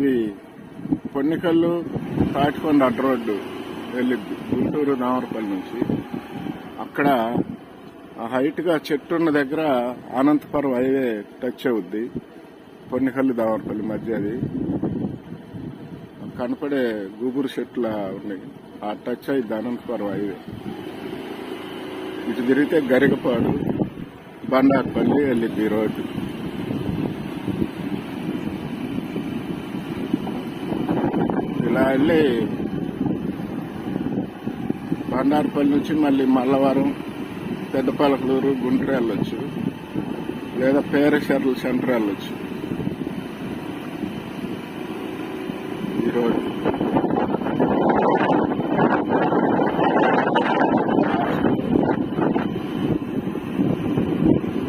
ఇది పొన్నికల్లు తాటికొండ అడ్డ రోడ్డు వెళ్ళిద్ది. గుంటూరు నామరపల్లి నుంచి. అక్కడ ఆ చెట్టు ఉన్న దగ్గర అనంతపురం హైవే టచ్ అవుద్ది. పొన్నికల్లు దామరపల్లి మధ్య అది. కనపడే గుబురు చెట్ల ఉన్నాయి. ఆ టచ్ అయింది అనంతపురం హైవే. ఇటు తిరిగితే గరికపాడు బండార్పల్లి వెళ్ళిద్ది ఈ రోడ్డు. వెళ్ళి బండారపల్లి నుంచి మళ్ళీ మల్లవరం పెద్దపాలకలూరు గుంటూరు వెళ్ళొచ్చు. లేదా పేరశర్ల సెంటర్ వెళ్ళొచ్చు. ఈరోజు.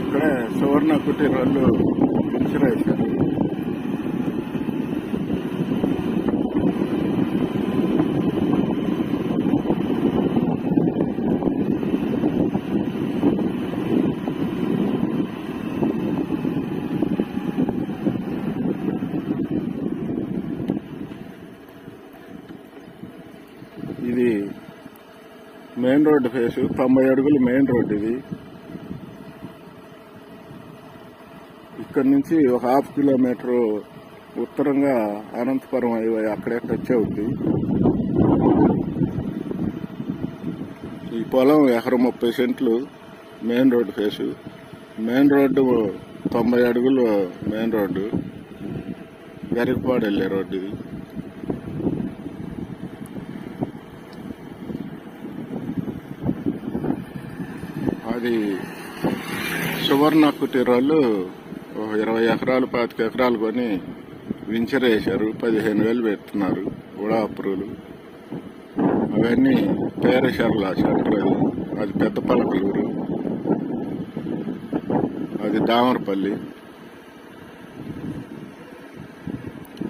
ఇక్కడే సువర్ణ కుటీరాళ్ళు ఇన్సూరెన్సారు ఇది మెయిన్ రోడ్డు ఫేస్ తొంభై అడుగులు మెయిన్ రోడ్డు ఇది. ఇక్కడ నుంచి ఒక హాఫ్ కిలోమీటర్ ఉత్తరంగా అనంతపురం హైవే అక్కడే టచ్ అవుద్ది ఈ పొలం ఎకరం ముప్పై సెంట్లు main road face. Main road తొంభై అడుగులు మెయిన్ రోడ్డు. గరికపాడు వెళ్ళే రోడ్డు ఇది. అది సువర్ణ కుటీరాలు ఇరవై ఎకరాలు పాతిక ఎకరాలు కొని వించర్ వేశారు. పదిహేను వేలు పెడుతున్నారు కూడా అప్రూవలు అవన్నీ పేరశర్ల సెంటర్ అది. అది పెద్ద పలకలూరు. అది దామరపల్లి.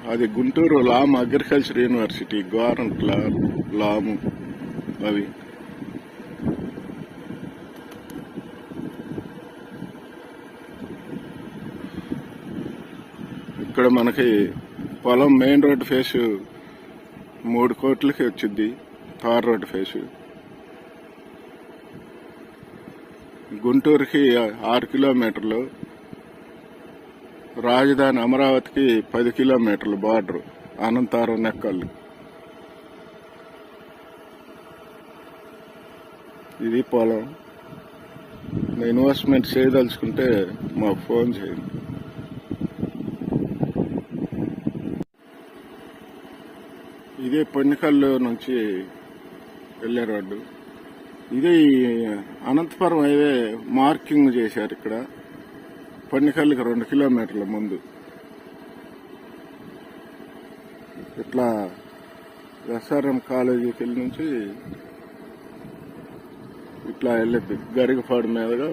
అది Guntur Lam agriculture university government లా లాము అవి. ఇక్కడ మనకి పొలం మెయిన్ రోడ్ ఫేస్ మూడు కోట్లకి వచ్చింది తార్ రోడ్ ఫేస్. గుంటూరుకి ఆరు కిలోమీటర్లు. రాజధాని అమరావతికి పది కిలోమీటర్లు బార్డర్. అనంతారం నెక్కల్లు ఇది పొలం. ఇన్వెస్ట్మెంట్ చేయదలుచుకుంటే మాకు ఫోన్ చేయండి. ఇదే పొన్నికల్లు నుంచి వెళ్ళే. రోడ్డు ఇది అనంతపురం హైవే మార్కింగ్ చేశారు ఇక్కడ. పొన్నికల్లుకి రెండు కిలోమీటర్ల ముందు. ఇట్లా ఎస్ఆర్ఎం కాలేజీకి వెళ్ళి నుంచి ఇట్లా వెళ్ళిద్ది గరిగపాడు మీదుగా